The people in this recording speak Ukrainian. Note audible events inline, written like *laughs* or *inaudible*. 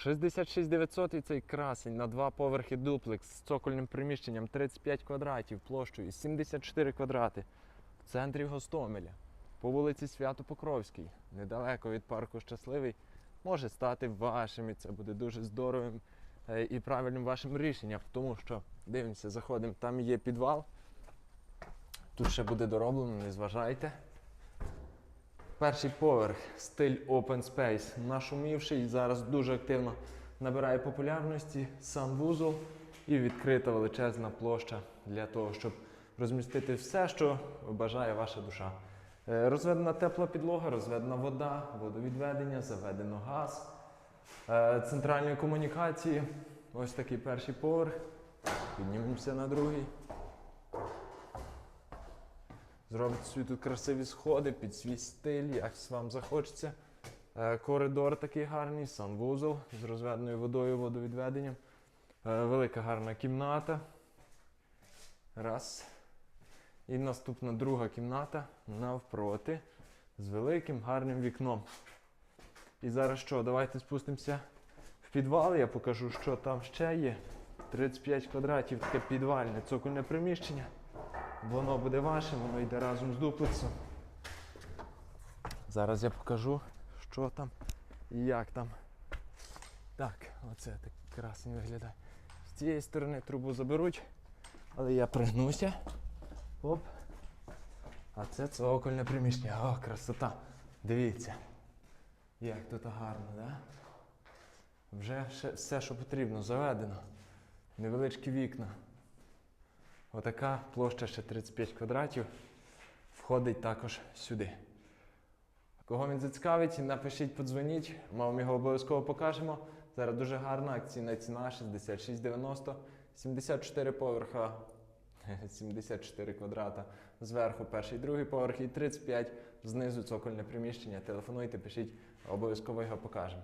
66 900 і цей красень на два поверхи дуплекс з цокольним приміщенням 35 квадратів площею 74 квадрати в центрі Гостомеля по вулиці Свято-Покровській, недалеко від парку Щасливий, може стати вашим і це буде дуже здоровим е, і правильним вашим рішенням, тому що дивимося, заходимо, там є підвал. Тут ще буде дороблено, не зважайте. Перший поверх, стиль Open Space, нашумівший, зараз дуже активно набирає популярності, санвузол і відкрита величезна площа для того, щоб розмістити все, що бажає ваша душа. Е, Розведена тепла підлога, розведена вода, водовідведення, заведено газ, е, центральні комунікації. Ось такий перший поверх. Піднімемося на другий. Зробите собі тут красиві сходи під свій стиль, як вам захочеться. Е, Коридор такий гарний, санвузол з розведеною водою, водовідведенням. Е, Велика гарна кімната. Раз. І наступна друга кімната навпроти з великим гарним вікном. І зараз що? Давайте спустимося в підвал. Я покажу, що там ще є. 35 квадратів, таке підвальне цокольне приміщення. Воно буде вашим, воно йде разом з дуплексом. Зараз я покажу, що там і як там. Так, оце так красень виглядає. З цієї сторони трубу заберуть, але я пригнуся. Оп. А це цокольне приміщення. О, красота. Дивіться. Як тут гарно, да? Вже все, що потрібно, заведено. Невеличкі вікна. Отака площа ще 35 квадратів входить також сюди. Кого він зацікавить, напишіть, подзвоніть, ми вам його обов'язково покажемо. Зараз дуже гарна акційна ціна 66,90, 74 поверха, *laughs* 74 квадрата. Зверху перший, другий поверх і 35, знизу цокольне приміщення. Телефонуйте, пишіть, обов'язково його покажемо.